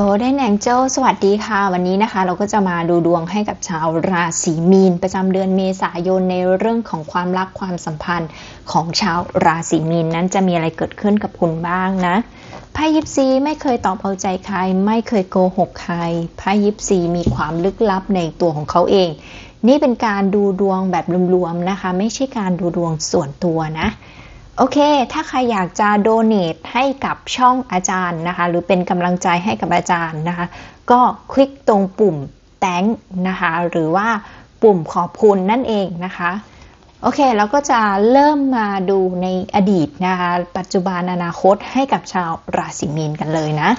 โกลเด้แองเจลสวัสดีค่ะ วันนี้นะคะ เราก็จะมาดูดวงให้กับชาวราศีมีน ประจำเดือนเมษายนในเรื่องของความรักความสัมพันธ์ของชาวราศีมีนนั้นจะมีอะไรเกิดขึ้นกับคุณบ้างนะไพ่ยิปซีไม่เคยตอบเอาใจใคร ไม่เคยโกหกใครไพ่ยิปซีมีความลึกลับในตัวของเขาเอง นี่เป็นการดูดวงแบบรวมๆนะคะ ไม่ใช่การดูดวงส่วนตัวนะ โอเค ถ้าใครอยากจะโดเน a t ให้กับช่องอาจารย์นะคะ หรือเป็นกำลังใจให้กับอาจารย์นะคะ ก็คลิกตรงปุ่ม thank นะคะ หรือว่าปุ่มขอบคุณนั่นเองนะคะ โอเค เราก็จะเริ่มมาดูในอดีตนะคะ ปัจจุบันอนาคตให้กับชาวราศีมีนกันเลยนะ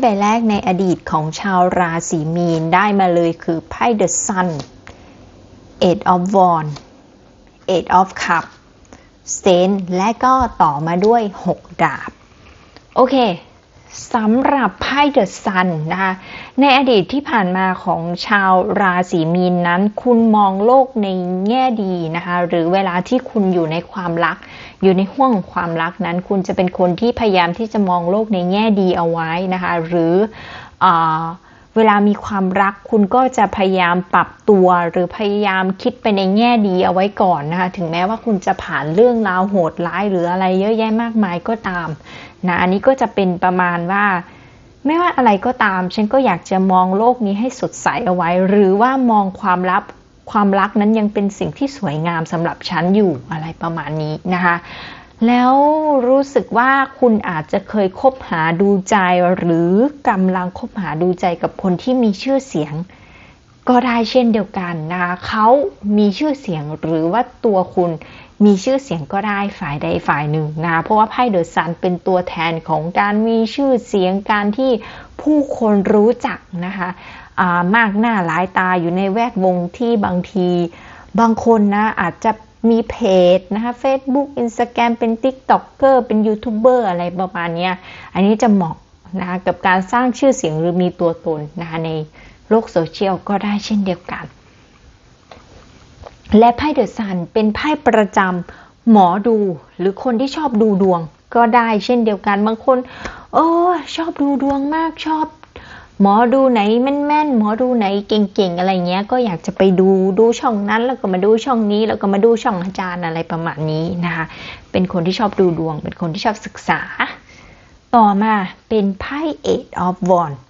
ใบแรกในอดีตของชาวราศีมีนได้มาเลยคือไพ่ The Sun Eight of Wands Eight of Cup s t a n และก็ต่อมาด้วย 6 ดาบ โอเค สำหรับไพ่เดอะซันนะคะในอดีตที่ผ่านมาของชาวราศีมีนนั้น คุณมองโลกในแง่ดีนะคะหรือเวลาที่คุณอยู่ในความรัก อยู่ในห่วงความรักนั้น คุณจะเป็นคนที่พยายามที่จะมองโลกในแง่ดีเอาไว้นะคะหรืออ เวลามีความรักคุณก็จะพยายามปรับตัวหรือพยายามคิดไปในแง่ดีเอาไว้ก่อนนะคะ ถึงแม้ว่าคุณจะผ่านเรื่องราวโหดร้ายหรืออะไรเยอะแยะมากมายก็ตามนะอันนี้ก็จะเป็นประมาณว่า ไม่ว่าอะไรก็ตาม ฉันก็อยากจะมองโลกนี้ให้สดใสเอาไว้ หรือว่ามองความลับความรักนั้นยังเป็นสิ่งที่สวยงามสำหรับฉันอยู่อะไรประมาณนี้นะคะ แล้วรู้สึกว่าคุณอาจจะเคยคบหาดูใจหรือกำลังคบหาดูใจกับคนที่มีชื่อเสียง ก็ได้เช่นเดียวกันนะคะเขามีชื่อเสียงหรือว่าตัวคุณมีชื่อเสียงก็ได้ฝ่ายใดฝ่ายหนึ่งนะเพราะว่าไพ่เดอะซันเป็นตัวแทนของการมีชื่อเสียงการที่ผู้คนรู้จักนะคะมากหน้าหลายตาอยู่ในแวดวงที่บางที บางคนนะอาจจะ มีเพจนะคะ Facebook Instagram เป็น TikToker เป็นยูทูบเบอร์อะไรประมาณนี้อันนี้จะเหมาะนะคะกับการสร้างชื่อเสียงหรือมีตัวตนนะคะในโลกโซเชียลก็ได้เช่นเดียวกัน และไพ่เดอะซันเป็นไพ่ประจำหมอดูหรือคนที่ชอบดูดวงก็ได้เช่นเดียวกันบางคน โอ้ชอบดูดวงมากชอบ หมอดูไหนแม่นๆหมอดูไหนเก่งๆอะไรเงี้ย ก็อยากจะไปดูดูช่องนั้น แล้วก็มาดูช่องนี้ แล้วก็มาดูช่องอาจารย์อะไรประมาณนี้นะคะ เป็นคนที่ชอบดูดวง เป็นคนที่ชอบศึกษา ต่อมาเป็นไพ่ Eight of Wands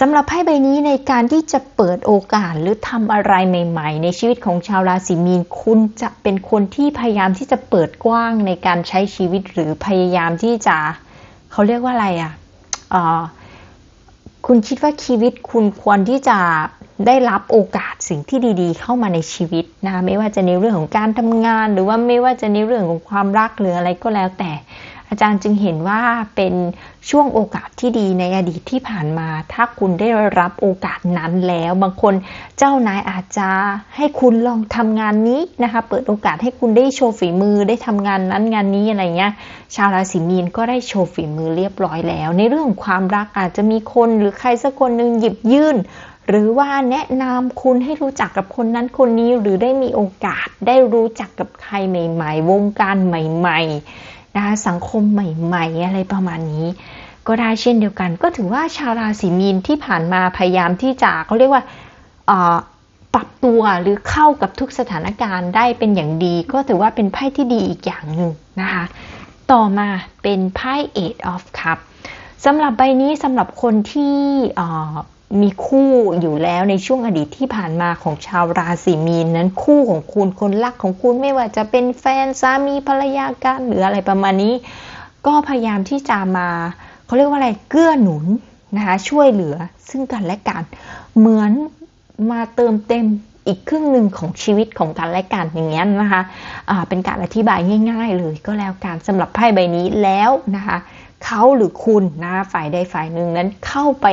สำหรับไพ่ใบนี้ในการที่จะเปิดโอกาสหรือทำอะไรใหม่ ๆ ในชีวิตของชาวราศีมีน คุณจะเป็นคนที่พยายามที่จะเปิดกว้างในการใช้ชีวิตหรือพยายามที่จะเขาเรียกว่าอะไรอะ่ะ คุณคิดว่าชีวิตคุณควรที่จะได้รับโอกาสสิ่งที่ดี ๆ เข้ามาในชีวิตนะไม่ว่าจะในเรื่องของการทำงาน หรือว่าไม่ว่าจะในเรื่องของความรักหรืออะไรก็แล้วแต่ อาจารย์จึงเห็นว่าเป็นช่วงโอกาสที่ดีในอดีตที่ผ่านมา ถ้าคุณได้รับโอกาสนั้นแล้ว บางคนเจ้านายอาจจะให้คุณลองทำงานนี้นะคะ เปิดโอกาสให้คุณได้โชว์ฝีมือได้ทำงานนั้นงานนี้อะไรเงี้ย ชาวราศีมีนก็ได้โชว์ฝีมือเรียบร้อยแล้ว ในเรื่องความรักอาจจะมีคนหรือใครสักคนหนึ่งหยิบยื่นหรือว่าแนะนำคุณให้รู้จักกับคนนั้นคนนี้หรือได้มีโอกาสได้รู้จักกับใครใหม่ ๆ วงการใหม่ ๆ นะคะสังคมใหม่ๆ อะไรประมาณนี้ ก็ได้เช่นเดียวกัน ก็ถือว่าชาวราศีมีนที่ผ่านมาพยายามที่จะเขาเรียกว่าปรับตัวหรือเข้ากับทุกสถานการณ์ได้เป็นอย่างดี ก็ถือว่าเป็นไพ่ที่ดีอีกอย่างหนึ่งนะคะต่อมาเป็นไพ่ Eight of Cup สำหรับใบนี้สำหรับคนที่ มีคู่อยู่แล้วในช่วงอดีตที่ผ่านมาของชาวราศีมีนนั้นคู่ของคุณคนรักของคุณไม่ว่าจะเป็นแฟนสามีภรรยากันหรืออะไรประมาณนี้ ก็พยายามที่จะมาเขาเรียกว่าอะไรเกื้อหนุนนะคะช่วยเหลือซึ่งกันและกันเหมือนมาเติมเต็มอีกครึ่งหนึ่งของชีวิตของกันและกันอย่างเงี้ยนะคะะเป็นการอธิบายง่าย ๆ เลยก็แล้วกันสำหรับไพ่ใบนี้แล้วนะคะเขาหรือคุณนะฝ่ายใดฝ่ายหนึ่งนั้นเข้าไป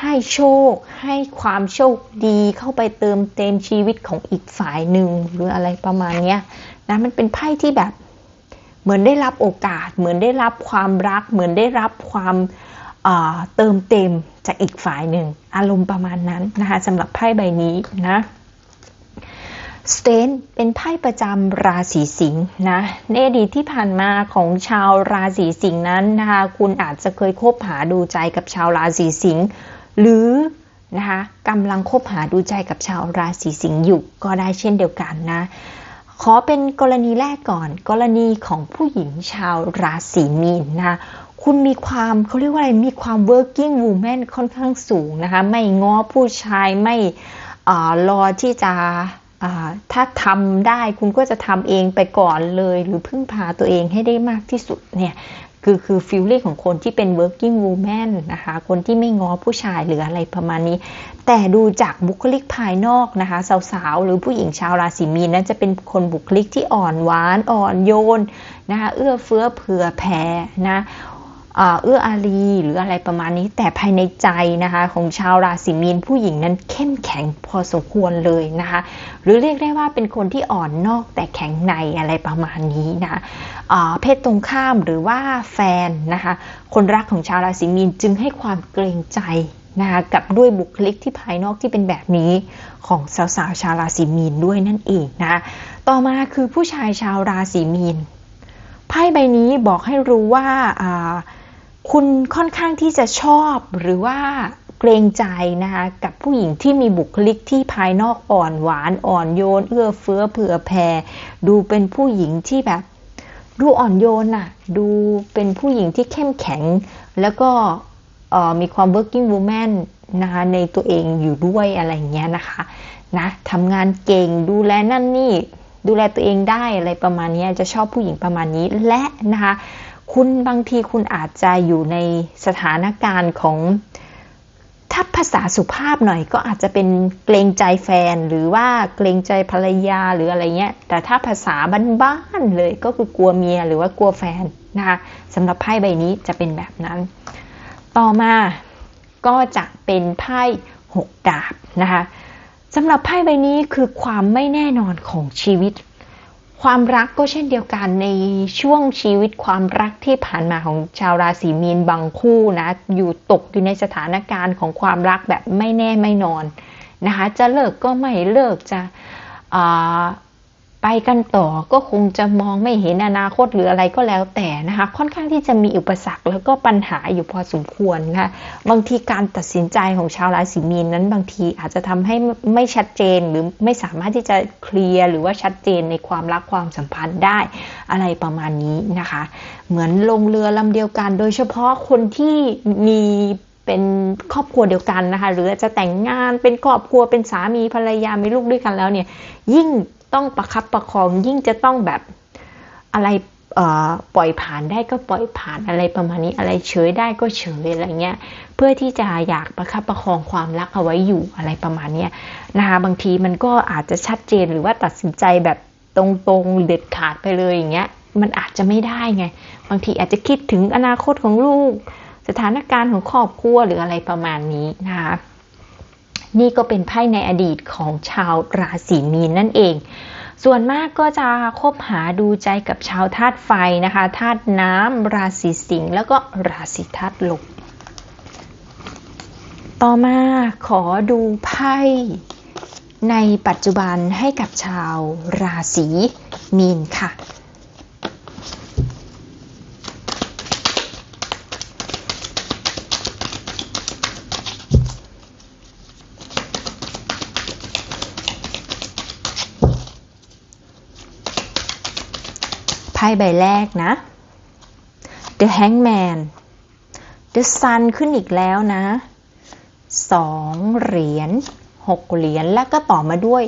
ให้โชค ให้ความโชคดีเข้าไปเติมเต็มชีวิตของอีกฝ่ายหนึ่งหรืออะไรประมาณนี้นะมันเป็นไพ่ที่แบบ เหมือนได้รับโอกาส เหมือนได้รับความรัก เหมือนได้รับความเติมเต็มจากอีกฝ่ายหนึ่ง อารมณ์ประมาณนั้นนะคะสำหรับไพ่ใบนี้นะสเตนเป็นไพ่ประจำราศีสิงห์นะในอดีตที่ผ่านมาของชาวราศีสิงห์นั้นนะคะคุณอาจจะเคยคบหาดูใจกับชาวราศีสิงห์ หรือนะคะกำลังคบหาดูใจกับชาวราศีสิงห์อยู่ก็ได้เช่นเดียวกันนะ ขอเป็นกรณีแรกก่อน กรณีของผู้หญิงชาวราศีมีนนะคะคุณมีความเขาเรียกว่าอะไรมีความ working woman ค่อนข้างสูงนะคะ ไม่ง้อผู้ชายไม่อรอที่จะถ้าทำได้คุณก็จะทำเองไปก่อนเลย หรือพึ่งพาตัวเองให้ได้มากที่สุดเนี่ย คือคือฟิลลิ่งของคนที่เป็น working woman นะคะ คนที่ไม่ง้อผู้ชายหรืออะไรประมาณนี้ แต่ดูจากบุคลิกภายนอกนะคะ สาวๆ หรือผู้หญิงชาวราศีมีนนั้นจะเป็นคนบุคลิกที่อ่อนหวานอ่อนโยนนะคะ เอื้อเฟื้อเผื่อแผ่นะ เอื้ออารีหรืออะไรประมาณนี้ แต่ภายในใจนะคะ ของชาวราศีมีนผู้หญิงนั้นเข้มแข็งพอสมควรเลยนะคะ หรือเรียกได้ว่าเป็นคนที่อ่อนนอกแต่แข็งในอะไรประมาณนี้นะคะเพศตรงข้ามหรือว่าแฟนนะคะ คนรักของชาวราศีมีนจึงให้ความเกรงใจนะคะกับด้วยบุคลิกที่ภายนอกที่เป็นแบบนี้ของสาวๆชาวราศีมีนด้วยนั่นเองนะคะต่อมาคือผู้ชายชาวราศีมีนไพ่ใบนี้บอกให้รู้ว่า คุณค่อนข้างที่จะชอบหรือว่าเกรงใจนะคะกับผู้หญิงที่มีบุคลิกที่ภายนอกอ่อนหวานอ่อนโยน เอื้อเฟื้อเผื่อแผ่ดูเป็นผู้หญิงที่แบบ ดูอ่อนโยนน่ะดูเป็นผู้หญิงที่เข้มแข็ง แล้วก็มีความ working woman นะคะในตัวเองอยู่ด้วยอะไรเงี้ยนะคะนะทำงานเก่งดูแลนั่นนี่ ดูแลตัวเองได้อะไรประมาณนี้จะชอบผู้หญิงประมาณนี้และนะคะ คุณบางทีคุณอาจจะอยู่ในสถานการณ์ของถ้าภาษาสุภาพหน่อยก็อาจจะเป็นเกรงใจแฟนหรือว่าเกรงใจภรรยาหรืออะไรเงี้ย แต่ถ้าภาษาบ้านๆเลยก็คือกลัวเมียหรือว่ากลัวแฟนนะคะสำหรับไพ่ใบนี้จะเป็นแบบนั้น ต่อมาก็จะเป็นไพ่หกดาบนะคะสำหรับไพ่ใบนี้คือความไม่แน่นอนของชีวิต ความรักก็เช่นเดียวกันในช่วงชีวิตความรักที่ผ่านมาของชาวราศีมีนบางคู่นะ อยู่ตกอยู่ในสถานการณ์ของความรักแบบไม่แน่ไม่นอนนะคะ จะเลิกก็ไม่เลิกจะ ไปกันต่อก็คงจะมองไม่เห็นอนาคตหรืออะไรก็แล้วแต่นะคะ ค่อนข้างที่จะมีอุปสรรคแล้วก็ปัญหาอยู่พอสมควรนะคะบางทีการตัดสินใจของชาวราศีมีนนั้นบางทีอาจจะทำให้ไม่ชัดเจนหรือไม่สามารถที่จะเคลียร์หรือว่าชัดเจนในความรักความสัมพันธ์ได้อะไรประมาณนี้นะคะ เหมือนลงเรือลำเดียวกัน โดยเฉพาะคนที่มีเป็นครอบครัวเดียวกันนะคะ หรือจะแต่งงานเป็นครอบครัวเป็นสามีภรรยามีลูกด้วยกันแล้วเนี่ยยิ่ง ต้องประคับประคองยิ่งจะต้องแบบอะไรปล่อยผ่านได้ก็ปล่อยผ่านอะไรประมาณนี้อะไรเฉยได้ก็เฉยอะไรเงี้ย เพื่อที่จะอยากประคับประคองความรักเอาไว้อยู่อะไรประมาณนี้นะคะบางทีมันก็อาจจะชัดเจนหรือว่าตัดสินใจแบบตรงๆเด็ดขาดไปเลยอย่างเงี้ย มันอาจจะไม่ได้ไง บางทีอาจจะคิดถึงอนาคตของลูก สถานการณ์ของครอบครัวหรืออะไรประมาณนี้นะคะ นี่ก็เป็นไพ่ในอดีตของชาวราศีมีนนั่นเอง ส่วนมากก็จะคบหาดูใจกับชาวธาตุไฟนะคะธาตุน้ำราศีสิงห์แล้วก็ราศีธาตุลมต่อมาขอดูไพ่ในปัจจุบันให้กับชาวราศีมีนค่ะ พ่ใบแรกนะ The Hangman The Sun ขึ้นอีกแล้วนะสองเหรียญหกเหรียญแล้วก็ต่อมาด้วย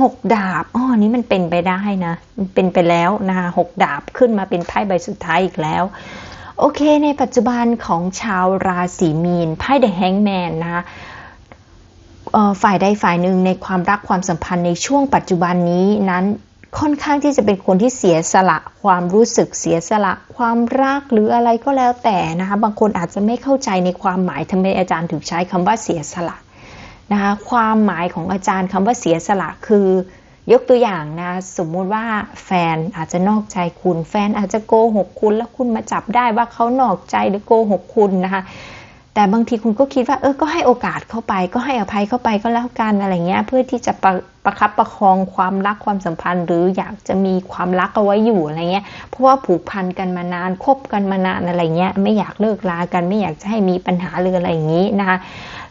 หกดาบอ๋อนี้มันเป็นไปได้นะ มันเป็นไปแล้วนะคะหกดาบขึ้นมาเป็นไพ่ใบสุดท้ายอีกแล้ว โอเค ในปัจจุบันของชาวราศีมีนไพ่ The Hangman นะคะฝ่ายใดฝ่ายหนึ่งในความรักความสัมพันธ์ในช่วงปัจจุบันนี้นั้น ค่อนข้างที่จะเป็นคนที่เสียสละความรู้สึกเสียสละ ความรักหรืออะไรก็แล้วแต่นะคะบางคนอาจจะไม่เข้าใจในความหมายทำไมอาจารย์ถึงใช้คำว่าเสียสละนะคะความหมายของอาจารย์คำว่าเสียสละคือยกตัวอย่างนะสมมุติว่าแฟนอาจจะนอกใจคุณ แฟนอาจจะโกหกคุณแล้วคุณมาจับได้ว่าเขานอกใจหรือโกหกคุณนะคะ แต่บางทีคุณก็คิดว่าเออก็ให้โอกาสเข้าไป ก็ให้อภัยเข้าไปก็แล้วกันอะไรเงี้ย เพื่อที่จะประประคับประคองความรักความสัมพันธ์ หรืออยากจะมีความรักเอาไว้อยู่อะไรเงี้ย เพราะว่าผูกพันกันมานานคบกันมานานอะไรเงี้ย ไม่อยากเลิกลากันไม่อยากจะให้มีปัญหาหรืออะไรอย่างนี้นะคะ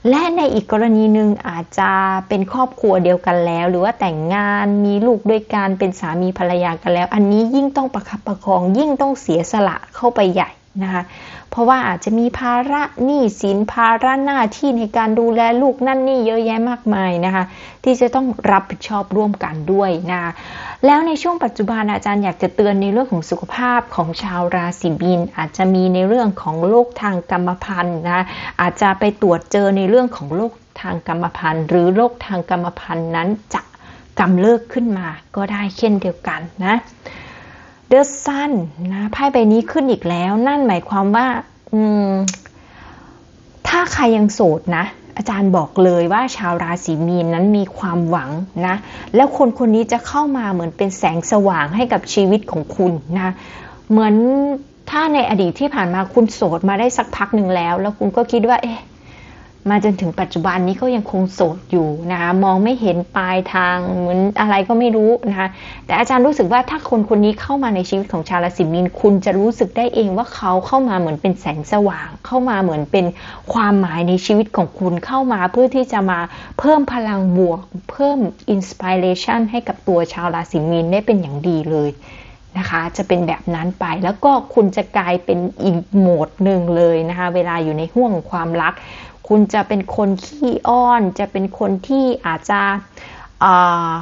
และในอีกกรณีหนึ่งอาจจะเป็นครอบครัวเดียวกันแล้ว หรือว่าแต่งงานมีลูกด้วยกันเป็นสามีภรรยากันแล้ว อันนี้ยิ่งต้องประคับประคองยิ่งต้องเสียสละเข้าไปใหญ่ นะคะ เพราะว่าอาจจะมีภาระหนี้สินภาระหน้าที่ในการดูแลลูกนั่นนี่เยอะแยะมากมายนะคะ ที่จะต้องรับผิดชอบร่วมกันด้วยนะะแล้วในช่วงปัจจุบันอาจารย์อยากจะเตือนในเรื่องของสุขภาพของชาวราศีมีนอาจจะมีในเรื่องของโรคทางกรรมพันธุ์นะอาจจะไปตรวจเจอในเรื่องของโรคทางกรรมพันธุ์ หรือโรคทางกรรมพันธุ์นั้นจะกำเริบขึ้นมาก็ได้เช่นเดียวกันนะ เดอะซันนะไพ่ใบนี้ขึ้นอีกแล้ว นั่นหมายความว่าถ้าใครยังโสดนะ อาจารย์บอกเลยว่าชาวราศีมีนนั้นมีความหวังนะ แล้วคนคนนี้จะเข้ามาเหมือนเป็นแสงสว่างให้กับชีวิตของคุณนะ เหมือนถ้าในอดีตที่ผ่านมาคุณโสดมาได้สักพักหนึ่งแล้ว แล้วคุณก็คิดว่า เอ๊ะ มาจนถึงปัจจุบันนี้ก็ยังคงโสดอยู่นะคะมองไม่เห็นปลายทางเหมือนอะไรก็ไม่รู้นะคะแต่อาจารย์รู้สึกว่าถ้าคนคนนี้เข้ามาในชีวิตของชาวราศีมีนคุณจะรู้สึกได้เองว่าเขาเข้ามาเหมือนเป็นแสงสว่าง เข้ามาเหมือนเป็นความหมายในชีวิตของคุณเข้ามาเพื่อที่จะมาเพิ่มพลังบวก เพิ่มอินสปิเรชันให้กับตัวชาวราศีมีนได้เป็นอย่างดีเลยนะคะจะเป็นแบบนั้นไปแล้วก็คุณจะกลายเป็นอีกโหมดหนึ่งเลยนะคะเวลาอยู่ในห่วงความรัก คุณจะเป็นคนขี้อ้อน จะเป็นคนที่อาจจะ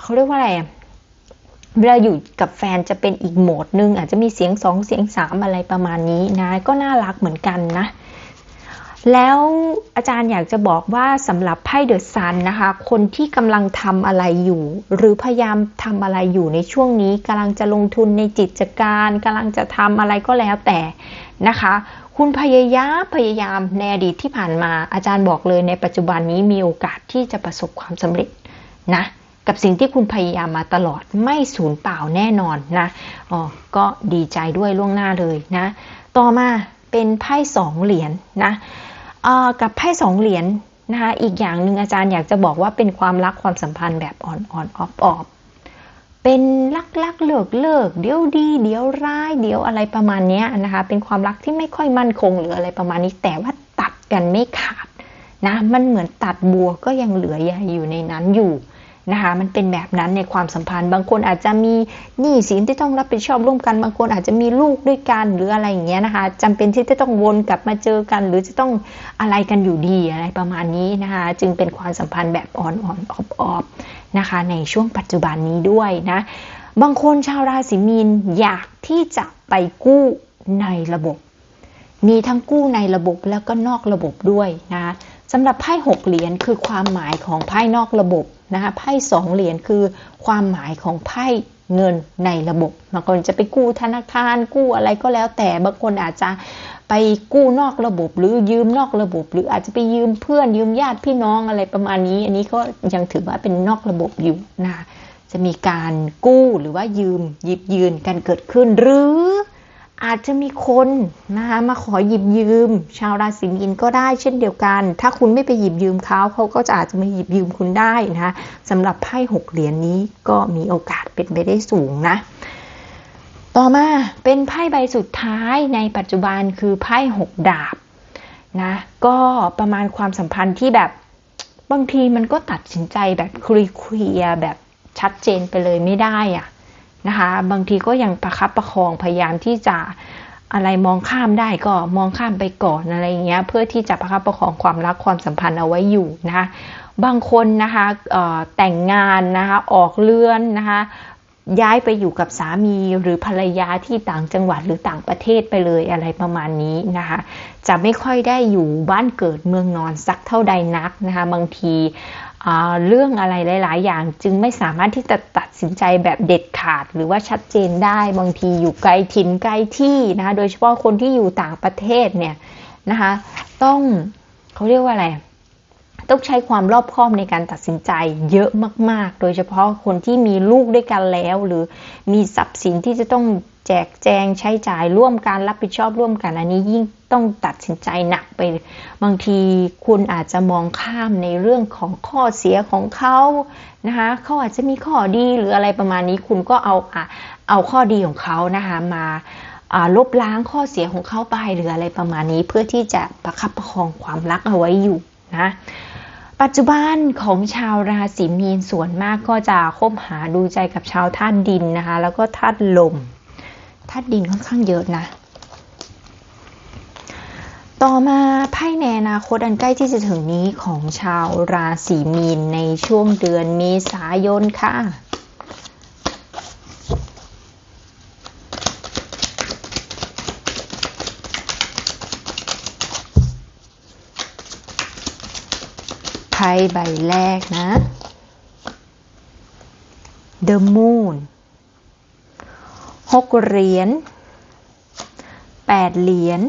เขาเรียกว่าอะไรเวลาอยู่กับแฟนจะเป็นอีกโหมดหนึ่งอาจจะมีเสียงสองเสียงสามอะไรประมาณนี้นะ ก็น่ารักเหมือนกันนะ แล้วอาจารย์อยากจะบอกว่าสำหรับไพ่เดอะซันนะคะ คนที่กำลังทำอะไรอยู่ หรือพยายามทำอะไรอยู่ในช่วงนี้กำลังจะลงทุนในจิตการกำลังจะทำอะไรก็แล้วแต่นะคะ คุณพยายามพยายามในอดีตที่ผ่านมาอาจารย์บอกเลยในปัจจุบันนี้มีโอกาสที่จะประสบความสำเร็จนะกับสิ่งที่คุณพยายามมาตลอดไม่สูญเปล่าแน่นอนนะอ๋อก็ดีใจด้วยล่วงหน้าเลยนะ ต่อมาเป็นไพ่สองเหรียญนนะกับไพ่สองเหรียญนะคะอีกอย่างหนึ่งอาจารย์อยากจะบอกว่าเป็นความรักความสัมพันธ์แบบอ่อนๆออฟออฟ เป็นลักลักเลิกเลิกเดี๋ยวดี เดี๋ยวร้ายเดี๋ยวอะไรประมาณนี้นะคะ เป็นความรักที่ไม่ค่อยมั่นคงหรืออะไรประมาณนี้ แต่ว่าตัดกันไม่ขาดนะมันเหมือนตัดบัวก็ยังเหลือใยอยู่ในนั้นอยู่นะคะมันเป็นแบบนั้นในความสัมพันธ์ บางคนอาจจะมีหนี้สินที่ต้องรับผิดชอบร่วมกัน บางคนอาจจะมีลูกด้วยกันหรืออะไรอย่างเงี้ยนะคะจำเป็นที่จะต้องวนกลับมาเจอกัน หรือจะต้องอะไรกันอยู่ดีอะไรประมาณนี้นะคะจึงเป็นความสัมพันธ์แบบอ่อนๆออบๆ นะคะ ในช่วงปัจจุบันนี้ด้วยนะ บางคนชาวราศีมีนอยากที่จะไปกู้ในระบบ มีทั้งกู้ในระบบแล้วก็นอกระบบด้วยนะสำหรับไพ่หกเหรียญคือความหมายของไพ่นอกระบบนะคะไพ่สองเหรียญคือความหมายของไพ่เงินในระบบบางคนจะไปกู้ธนาคารกู้อะไรก็แล้วแต่บางคนอาจจะ ไปกู้นอกระบบหรือยืมนอกระบบ หรืออาจจะไปยืมเพื่อนยืมญาติพี่น้องอะไรประมาณนี้ อันนี้ก็ยังถือว่าเป็นนอกระบบอยู่นะจะมีการกู้หรือว่ายืมหยิบยืนกันเกิดขึ้น หรืออาจจะมีคนนะคะมาขอหยิบยืม ชาวราศีมีนก็ได้เช่นเดียวกัน ถ้าคุณไม่ไปหยิบยืมเขาเขาก็จะอาจจะมาหยิบยืมคุณได้นะคะสำหรับไพ่หกเหรียญนนี้ก็มีโอกาสเป็นไปได้สูงนะ ต่อมาเป็นไพ่ใบสุดท้ายในปัจจุบันคือไพ่หกดาบนะก็ประมาณความสัมพันธ์ที่แบบบางทีมันก็ตัดสินใจแบบคลียร์แบบชัดเจนไปเลยไม่ได้อะนะคะบางทีก็ยังประคับประคองพยายามที่จะอะไรมองข้ามได้ก็มองข้ามไปก่อนอะไรเงี้ยเพื่อที่จะประคับประคองความรักความสัมพันธ์เอาไว้อยู่นะคะบางคนนะคะแต่งงานนะคะออกเลื่อนนะคะ ย้ายไปอยู่กับสามีหรือภรรยาที่ต่างจังหวัดหรือต่างประเทศไปเลยอะไรประมาณนี้นะคะ จะไม่ค่อยได้อยู่บ้านเกิดเมืองนอนสักเท่าใดนักนะคะบางทีเรื่องอะไรหลาย ๆ อย่างจึงไม่สามารถที่จะตัดสินใจแบบเด็ดขาด หรือว่าชัดเจนได้บางทีอยู่ไกลถิ่นไกลที่นะคะโดยเฉพาะคนที่อยู่ต่างประเทศเนี่ยนะคะต้องเขาเรียกว่าอะไร ต้องใช้ความรอบคอบในการตัดสินใจเยอะมาก ๆ โดยเฉพาะคนที่มีลูกด้วยกันแล้ว หรือมีทรัพย์สินที่จะต้องแจกแจงใช้จ่ายร่วมกันรับผิดชอบร่วมกัน อันนี้ยิ่งต้องตัดสินใจหนักไป บางทีคุณอาจจะมองข้ามในเรื่องของข้อเสียของเขานะคะเขาอาจจะมีข้อดีหรืออะไรประมาณนี้คุณก็เอาเอาข้อดีของเขานะคะมาลบล้างข้อเสียของเขาไปหรืออะไรประมาณนี้เพื่อที่จะประคับประคองความรักเอาไว้อยู่นะ ปัจจุบันของชาวราศีมีนส่วนมากก็จะคบหาดูใจกับชาวธาตุดินนะคะ แล้วก็ธาตุลมธาตุดินค่อนข้างเยอะนะ ต่อมาไพ่ในอนาคตอันใกล้ที่จะถึงนี้ของชาวราศีมีนในช่วงเดือนเมษายนค่ะ พ่ใบแรกนะ The Moon หกเหรียญแปดเหรียญ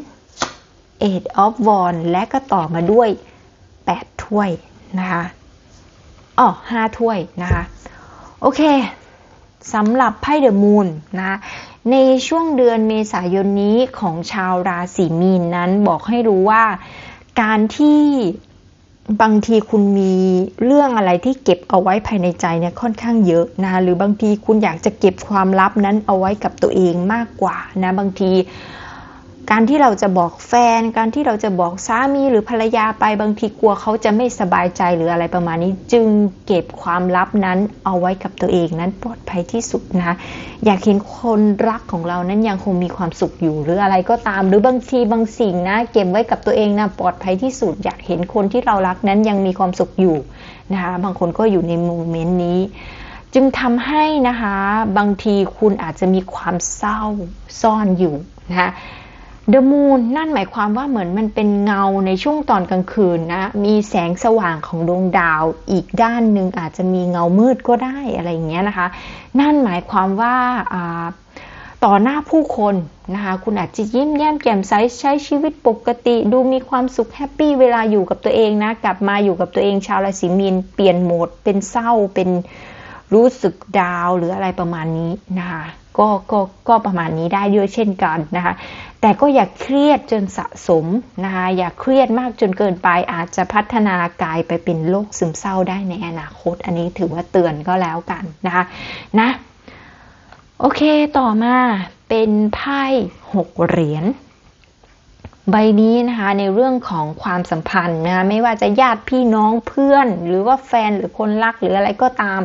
Eight of Wands และก็ต่อมาด้วย8ถ้วยนะคะอ๋อ5ถ้วยนะคะ โอเคสำหรับไพ่เดอะมูนนะในช่วงเดือนเมษายนนี้ของชาวราศีมีนนั้นบอกให้รู้ว่าการที่ บางทีคุณมีเรื่องอะไรที่เก็บเอาไว้ภายในใจเนี่ยค่อนข้างเยอะนะหรือบางทีคุณอยากจะเก็บความลับนั้นเอาไว้กับตัวเองมากกว่านะบางที การที่เราจะบอกแฟน การที่เราจะบอกสามีหรือภรรยาไปบางทีกลัวเขาจะไม่สบายใจหรืออะไรประมาณนี้ จึงเก็บความลับนั้นเอาไว้กับตัวเองนั้นปลอดภัยที่สุดนะอยากเห็นคนรักของเรานั้นยังคงมีความสุขอยู่หรืออะไรก็ตาม หรือบางทีบางสิ่งนะเก็บไว้กับตัวเองนะปลอดภัยที่สุด อยากเห็นคนที่เรารักนั้นยังมีความสุขอยู่นะคะบางคนก็อยู่ในโมเมนต์นี้จึงทำให้นะคะบางทีคุณอาจจะมีความเศร้าซ่อนอยู่นะคะ เดอะมูนนั่นหมายความว่าเหมือนมันเป็นเงาในช่วงตอนกลางคืนนะ มีแสงสว่างของดวงดาว อีกด้านหนึ่งอาจจะมีเงามืดก็ได้อะไรอย่างเงี้ยนะคะ นั่นหมายความว่าต่อหน้าผู้คนนะคะ คุณอาจจะยิ้มแย้มแจ่มใสใช้ชีวิตปกติ ดูมีความสุขแฮปปี้เวลาอยู่กับตัวเองนะ กลับมาอยู่กับตัวเองชาวราศีมีนเปลี่ยนโหมด เป็นเศร้าเป็นรู้สึกดาวหรืออะไรประมาณนี้นะคะก็ก็ก็ประมาณนี้ได้ด้วยเช่นกันนะคะ แต่ก็อย่าเครียดจนสะสมนะคะอย่าเครียดมากจนเกินไป อาจจะพัฒนากายไปเป็นโรคซึมเศร้าได้ในอนาคต อันนี้ถือว่าเตือนก็แล้วกันนะคะนะโอเคต่อมาเป็นไพ่หกเหรียญใบนี้นะคะในเรื่องของความสัมพันธ์นะคะไม่ว่าจะญาติพี่น้องเพื่อน หรือว่าแฟนหรือคนรักหรืออะไรก็ตาม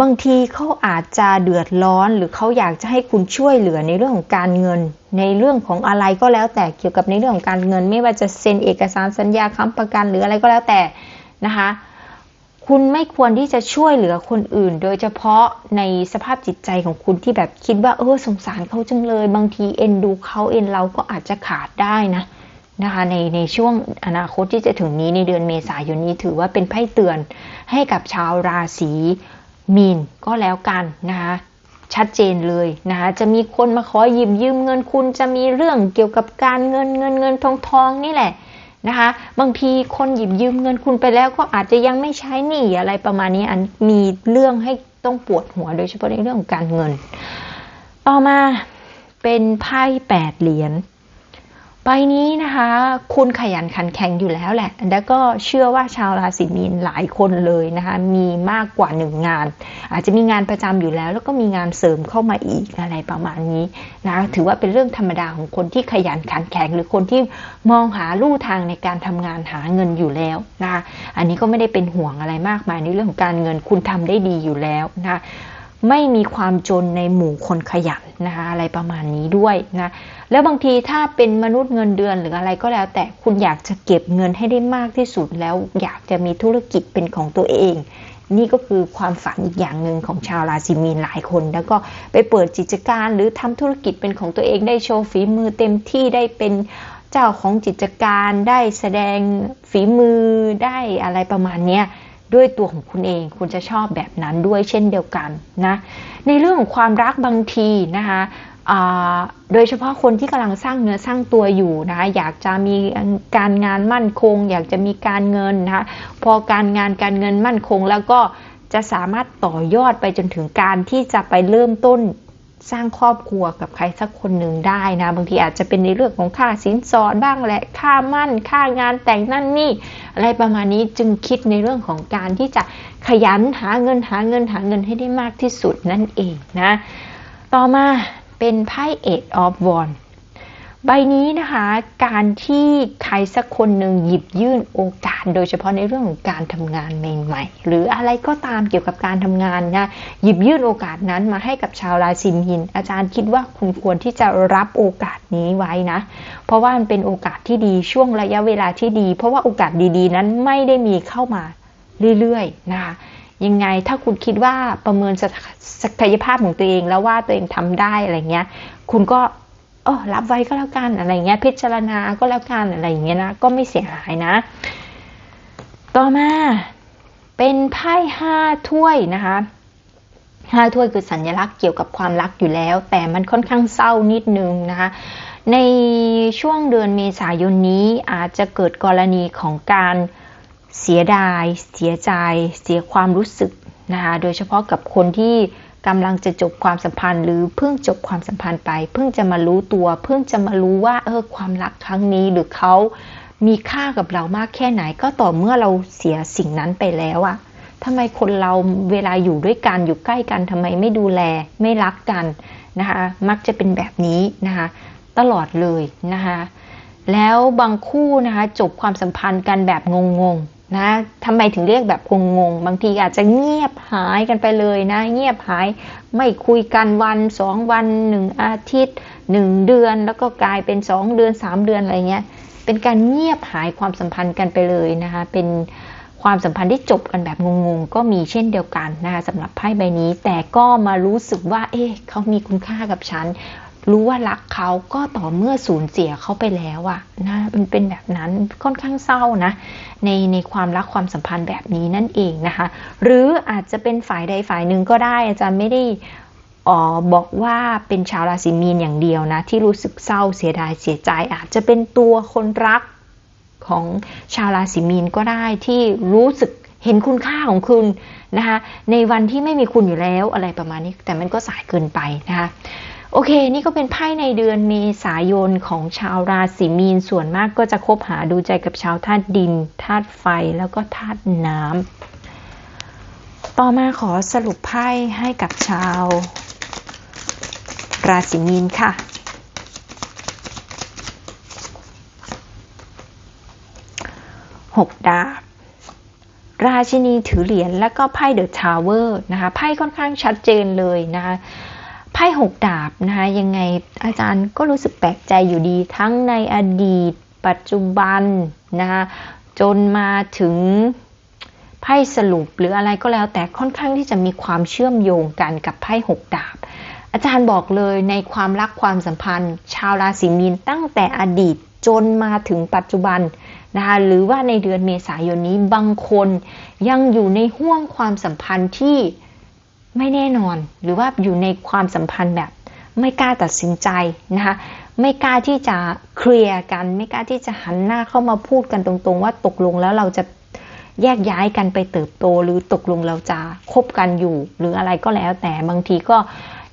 บางทีเขาอาจจะเดือดร้อนหรือเขาอยากจะให้คุณช่วยเหลือในเรื่องของการเงิน ในเรื่องของอะไรก็แล้วแต่เกี่ยวกับในเรื่องของการเงิน ไม่ว่าจะเซ็นเอกสารสัญญาค้ำประกันหรืออะไรก็แล้วแต่นะคะคุณไม่ควรที่จะช่วยเหลือคนอื่น โดยเฉพาะในสภาพจิตใจของคุณที่แบบคิดว่าเออสงสารเขาจังเลย บางทีเอ็นดูเขาเอ็นเราก็อาจจะขาดได้นะนะคะในในช่วงอนาคตที่จะถึงนี้ในเดือนเมษายนนี้ถือว่าเป็นไพ่เตือนให้กับชาวราศี มีนก็แล้วกันนะคะชัดเจนเลยนะคะจะมีคนมาขอหยิบยืมเงินคุณจะมีเรื่องเกี่ยวกับการเงินเงินเงินทองทองนี่แหละนะคะ บางทีคนหยิบยืมเงินคุณไปแล้วก็อาจจะยังไม่ใช้หนี้อะไรประมาณนี้อันมีเรื่องให้ต้องปวดหัวโดยเฉพาะในเรื่องของการเงิน ต่อมาเป็นไพ่แปดเหรียญ ใบนี้นะคะ คุณขยันขันแข็งอยู่แล้วแหละ แล้วก็เชื่อว่าชาวราศีมีนหลายคนเลยนะคะ มีมากกว่าหนึ่งงาน อาจจะมีงานประจำอยู่แล้ว แล้วก็มีงานเสริมเข้ามาอีกอะไรประมาณนี้นะถือว่าเป็นเรื่องธรรมดาของคนที่ขยันขันแข็ง หรือคนที่มองหาลู่ทางในการทำงานหาเงินอยู่แล้วนะคะอันนี้ก็ไม่ได้เป็นห่วงอะไรมากมายในเรื่องของการเงินคุณทำได้ดีอยู่แล้วนะะ ไม่มีความจนในหมู่คนขยันนะคะอะไรประมาณนี้ด้วยนะแล้วบางทีถ้าเป็นมนุษย์เงินเดือนหรืออะไรก็แล้ว แต่คุณอยากจะเก็บเงินให้ได้มากที่สุดแล้วอยากจะมีธุรกิจเป็นของตัวเอง นี่ก็คือความฝันอีกอย่างหนึ่งของชาวราศีมีนหลายคน แล้วก็ไปเปิดกิจการหรือทำธุรกิจเป็นของตัวเองได้โชว์ฝีมือเต็มที่ได้เป็นเจ้าของกิจการได้แสดงฝีมือได้อะไรประมาณนี้ ด้วยตัวของคุณเอง คุณจะชอบแบบนั้นด้วยเช่นเดียวกันนะในเรื่องของความรักบางทีนะคะโดยเฉพาะคนที่กำลังสร้างเนื้อสร้างตัวอยู่นะคะอยากจะมีการงานมั่นคง อยากจะมีการเงินนะคะพอการงานการเงินมั่นคงแล้วก็จะสามารถต่อยอดไปจนถึงการที่จะไปเริ่มต้น สร้างครอบครัวกับใครสักคนหนึ่งได้นะ บางทีอาจจะเป็นในเรื่องของค่าสินสอดบ้างแหละค่ามั่น ค่างานแต่งนั่นนี่ อะไรประมาณนี้จึงคิดในเรื่องของการที่จะขยันหาเงินหาเงินหาเงินให้ได้มากที่สุดนั่นเองนะ ต่อมาเป็นไพ่เอ็ดออฟวอน ใบนี้นะคะการที่ใครสักคนหนึ่งหยิบยื่นโอกาส โดยเฉพาะในเรื่องของการทำงานใหม่ๆ หรืออะไรก็ตามเกี่ยวกับการทำงานนะหยิบยื่นโอกาสนั้นมาให้กับชาวราศีมีนอาจารย์คิดว่าคุณควรที่จะรับโอกาสนี้ไว้นะ เพราะว่ามันเป็นโอกาสที่ดีช่วงระยะเวลาที่ดี เพราะว่าโอกาสดีๆ นั้นไม่ได้มีเข้ามาเรื่อยๆนะคะยังไงถ้าคุณคิดว่าประเมินศักยภาพของตัวเองแล้วว่าตัวเองทำได้อะไรเงี้ย คุณก็ เออรับไว้ก็แล้วกันอะไรเงี้ย พิจารณาก็แล้วกันอะไรเงี้ยนะก็ไม่เสียหายนะ ต่อมาเป็นไพ่ห้าถ้วยนะคะห้าถ้วยคือสัญลักษณ์เกี่ยวกับความรักอยู่แล้ว แต่มันค่อนข้างเศร้านิดนึงนะคะ ในช่วงเดือนเมษายนนี้อาจจะเกิดกรณีของการเสียดาย เสียใจ เสียความรู้สึกนะคะ โดยเฉพาะกับคนที่ กำลังจะจบความสัมพันธ์ หรือเพิ่งจบความสัมพันธ์ไป เพิ่งจะมารู้ตัว เพิ่งจะมารู้ว่า เออความรักครั้งนี้หรือเขามีค่ากับเรามากแค่ไหน ก็ต่อเมื่อเราเสียสิ่งนั้นไปแล้วอะทำไมคนเราเวลาอยู่ด้วยกันอยู่ใกล้กันทำไมไม่ดูแลไม่รักกันนะคะมักจะเป็นแบบนี้นะคะตลอดเลยนะคะแล้วบางคู่นะคะจบความสัมพันธ์กันแบบงงๆ นะทำไมถึงเรียกแบบงงๆบางทีอาจจะเงียบหายกันไปเลยนะ เงียบหายไม่คุยกันวันสองวันหนึ่งอาทิตย์หนึ่งเดือน แล้วก็กลายเป็นสองเดือนสามเดือนอะไรเงี้ยเป็นการเงียบหายความสัมพันธ์กันไปเลยนะคะเป็นความสัมพันธ์ที่จบกันแบบงงๆ ก็มีเช่นเดียวกันนะคะสำหรับไพ่ใบนี้ แต่ก็มารู้สึกว่า เอ๊ะเขามีคุณค่ากับฉัน รู้ว่ารักเขาก็ต่อเมื่อสูญเสียเขาไปแล้วอะนะมันเป็นแบบนั้นค่อนข้างเศร้านะในในความรักความสัมพันธ์แบบนี้นั่นเองนะคะ หรืออาจจะเป็นฝ่ายใดฝ่ายหนึ่งก็ได้ อาจารย์ไม่ได้ออบอกว่าเป็นชาวราศีมีนอย่างเดียวนะ ที่รู้สึกเศร้าเสียดายเสียใจ อาจจะเป็นตัวคนรักของชาวราศีมีนก็ได้ที่รู้สึกเห็นคุณค่าของคุณนะคะในวันที่ไม่มีคุณอยู่แล้วอะไรประมาณนี้ แต่มันก็สายเกินไปนะคะ โอเค นี่ก็เป็นไพ่ในเดือนเมษายนของชาวราศีมีนส่วนมากก็จะคบหาดูใจกับชาวธาตุดินธาตุไฟแล้วก็ธาตุน้ำต่อมาขอสรุปไพ่ให้กับชาว ราศีมีนค่ะ หกดาบราชินีถือเหรียญและก็ไพ่เดอะทาวเวอร์นะคะไพ่ค่อนข้างชัดเจนเลยนะคะ พ่หกดาบนะคะยังไงอาจารย์ก็รู้สึกแปลกใจอยู่ดีทั้งในอดีต ปัจจุบันนะคะจนมาถึงไพ่สรุปหรืออะไรก็แล้วแต่ค่อนข้างที่จะมีความเชื่อมโยงกันกับไพ่หกดาบ อาจารย์บอกเลยในความรักความสัมพันธ์ ชาวราศีมีนตั้งแต่อดีตจนมาถึงปัจจุบันนะคะหรือว่าในเดือนเมษายนนี้บางคนยังอยู่ในห่วงความสัมพันธ์ที่ ไม่แน่นอน หรือว่าอยู่ในความสัมพันธ์แบบ ไม่กล้าตัดสินใจนะคะไม่กล้าที่จะเคลียร์กัน ไม่กล้าที่จะหันหน้าเข้ามาพูดกันตรงๆ ว่าตกลงแล้วเราจะแยกย้ายกันไปเติบโต หรือตกลงเราจะคบกันอยู่ หรืออะไรก็แล้วแต่บางทีก็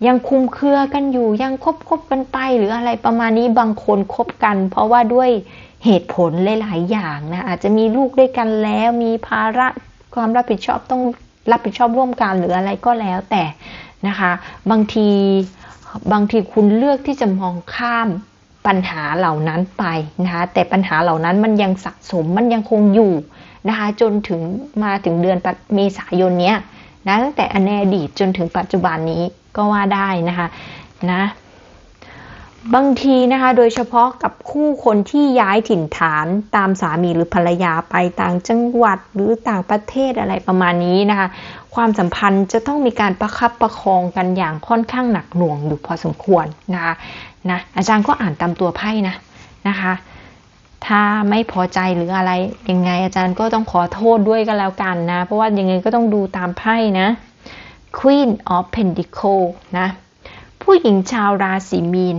ยังคุมเครือกันอยู่ยังคบคบกันไปหรืออะไรประมาณนี้บางคนคบกัน เพราะว่าด้วยเหตุผลหลาย ๆ อย่างนะอาจจะมีลูกด้วยกันแล้วมีภาระความรับผิดชอบต้อง รับผิดชอบร่วมกันหรืออะไรก็แล้วแต่นะคะ บางทีบางทีคุณเลือกที่จะมองข้ามปัญหาเหล่านั้นไปนะคะแต่ปัญหาเหล่านั้นมันยังสะสมมันยังคงอยู่นะคะจนถึงมาถึงเดือนเมษายนเนี้ยนะตั้งแต่อดีตจนถึงปัจจุบันนี้ก็ว่าได้นะคะนะ บางทีนะคะ โดยเฉพาะกับคู่คนที่ย้ายถิ่นฐานตามสามีหรือภรรยาไปต่างจังหวัดหรือต่างประเทศอะไรประมาณนี้นะคะ ความสัมพันธ์จะต้องมีการประคับประคองกันอย่างค่อนข้างหนักหน่วงอยู่พอสมควรนะคะนะอาจารย์ก็อ่านตามตัวไพ่นะนะคะ ถ้าไม่พอใจหรืออะไรยังไงอาจารย์ก็ต้องขอโทษด้วยก็แล้วกันนะ เพราะว่ายังไงก็ต้องดูตามไพ่นะ Queen of Pentacles นะผู้หญิงชาวราศีมีน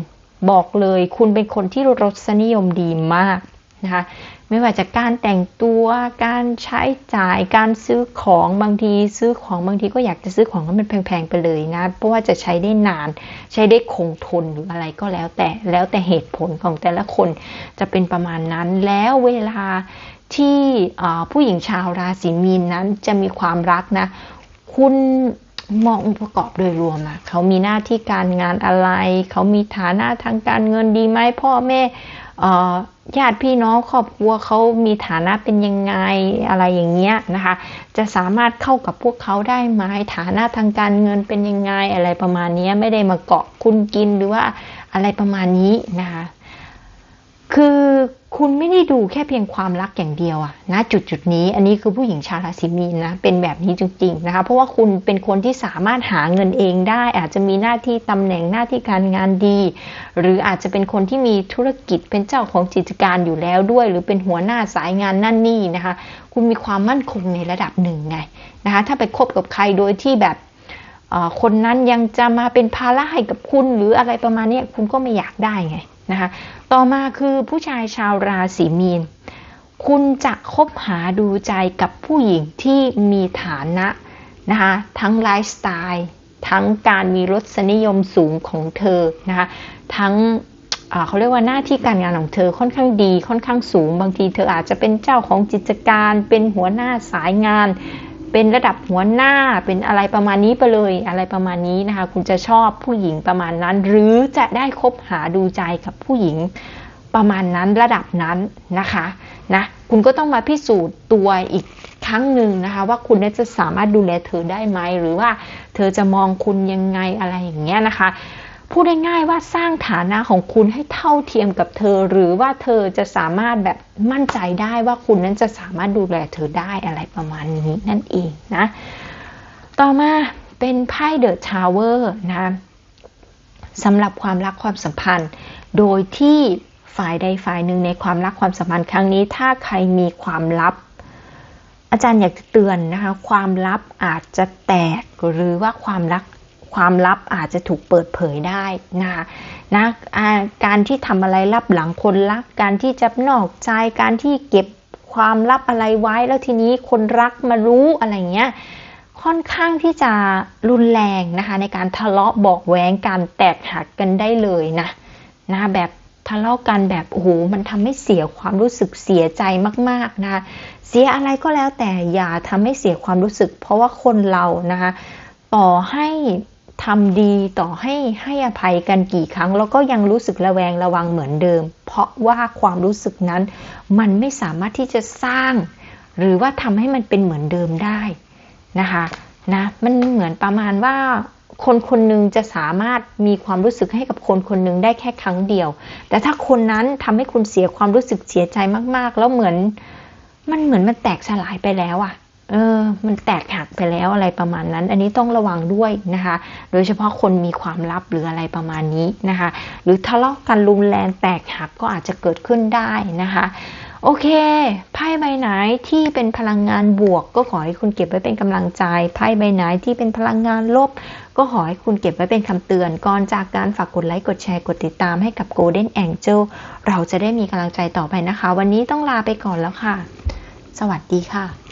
บอกเลยคุณเป็นคนที่รสนิยมดีมากนะคะไม่ว่าจะการแต่งตัวการใช้จ่ายการซื้อของบางทีซื้อของบางทีก็อยากจะซื้อของให้มันแพงๆไปเลยนะ เพราะว่าจะใช้ได้นานใช้ได้คงทนหรืออะไรก็แล้วแต่แล้วแต่เหตุผลของแต่ละคนจะเป็นประมาณนั้นแล้วเวลาที่ผู้หญิงชาวราศีมีนนั้นจะมีความรักนะ คุณ มององค์ประกอบโดยรวมอะเขามีหน้าที่การงานอะไร เขามีฐานะทางการเงินดีไหมพ่อแม่ญาติพี่น้องครอบครัวเขามีฐานะเป็นยังไงอะไรอย่างเงี้ยนะคะ จะสามารถเข้ากับพวกเขาได้ไหมฐานะทางการเงินเป็นยังไงอะไรประมาณนี้ไม่ได้มาเกาะคุณกินหรือว่าอะไรประมาณนี้นะคะคือ คุณไม่ได้ดูแค่เพียงความรักอย่างเดียวอะนะจุดจุดนี้อันนี้คือผู้หญิงชาวราศีมีนนะเป็นแบบนี้จริงๆนะคะเพราะว่าคุณเป็นคนที่สามารถหาเงินเองได้ อาจจะมีหน้าที่ตำแหน่งหน้าที่การงานดี หรืออาจจะเป็นคนที่มีธุรกิจเป็นเจ้าของกิจการอยู่แล้วด้วย หรือเป็นหัวหน้าสายงานนั่นนี่นะคะ คุณมีความมั่นคงในระดับหนึ่งไงนะคะถ้าไปคบกับใครโดยที่แบบคนนั้นยังจะมาเป็นภาระให้กับคุณหรืออะไรประมาณนี้คุณก็ไม่อยากได้ไง นะคะ ต่อมาคือผู้ชายชาวราศีมีน คุณจะคบหาดูใจกับผู้หญิงที่มีฐานะนะคะทั้งไลฟ์สไตล์ทั้งการมีรสนิยมสูงของเธอนะคะทั้งเขาเรียกว่าหน้าที่การงานของเธอค่อนข้างดีค่อนข้างสูง บางทีเธออาจจะเป็นเจ้าของกิจการ เป็นหัวหน้าสายงาน เป็นระดับหัวหน้าเป็นอะไรประมาณนี้ไปเลยอะไรประมาณนี้นะคะ คุณจะชอบผู้หญิงประมาณนั้น หรือจะได้คบหาดูใจกับผู้หญิงประมาณนั้นระดับนั้นนะคะนะคุณก็ต้องมาพิสูจน์ตัวอีกครั้งหนึ่งนะคะ ว่าคุณจะสามารถดูแลเธอได้ไหมหรือว่าเธอจะมองคุณยังไงอะไรอย่างเงี้ยนะคะ พูดง่ายๆว่าสร้างฐานะของคุณให้เท่าเทียมกับเธอ หรือว่าเธอจะสามารถแบบมั่นใจได้ว่าคุณนั้นจะสามารถดูแลเธอได้อะไรประมาณนี้นั่นเองนะ ต่อมาเป็นไพ่เดอะทาวเวอร์นะสำหรับความรักความสัมพันธ์ โดยที่ฝ่ายใดฝ่ายหนึ่งในความรักความสัมพันธ์ครั้งนี้ ถ้าใครมีความลับ อาจารย์อยากจะเตือนนะคะ ความลับอาจจะแตกหรือว่าความรัก ความลับอาจจะถูกเปิดเผยได้นะคะนะการที่ทำอะไรลับหลังคนรัก การที่จะนอกใจการที่เก็บความลับอะไรไว้แล้วทีนี้คนรักมารู้อะไรเงี้ยค่อนข้างที่จะรุนแรงนะคะ ในการทะเลาะบอกแว้งการแตกหักกันได้เลยนะนะแบบทะเลาะกันแบบโอ้โหมันทำให้เสียความรู้สึกเสียใจมากๆนะคะเสียอะไรก็แล้วแต่อย่าทำให้เสียความรู้สึก เพราะว่าคนเรานะคะต่อให้ ทำดีต่อให้ให้อภัยกันกี่ครั้ง แล้วก็ยังรู้สึกระแวงระวังเหมือนเดิม เพราะว่าความรู้สึกนั้น มันไม่สามารถที่จะสร้าง หรือว่าทำให้มันเป็นเหมือนเดิมได้นะคะนะมันเหมือนประมาณว่าคนคนหนึ่งจะสามารถมีความรู้สึกให้กับคนคนหนึ่งได้แค่ครั้งเดียว แต่ถ้าคนนั้นทำให้คุณเสียความรู้สึกเสียใจมาก ๆ แล้วเหมือนมันเหมือนมันแตกสลายไปแล้วอะ เออมันแตกหักไปแล้วอะไรประมาณนั้น อันนี้ต้องระวังด้วยนะคะ โดยเฉพาะคนมีความลับหรืออะไรประมาณนี้นะคะ หรือทะเลาะกันรุนแรงแตกหักก็อาจจะเกิดขึ้นได้นะคะโอเค ไพ่ใบไหนที่เป็นพลังงานบวก ก็ขอให้คุณเก็บไว้เป็นกำลังใจ ไพ่ใบไหนที่เป็นพลังงานลบ ก็ขอให้คุณเก็บไว้เป็นคำเตือน ก่อนจากการฝากกดไลค์ กดแชร์ กดติดตามให้กับ Golden Angel เราจะได้มีกำลังใจต่อไปนะคะ วันนี้ต้องลาไปก่อนแล้วค่ะ สวัสดีค่ะ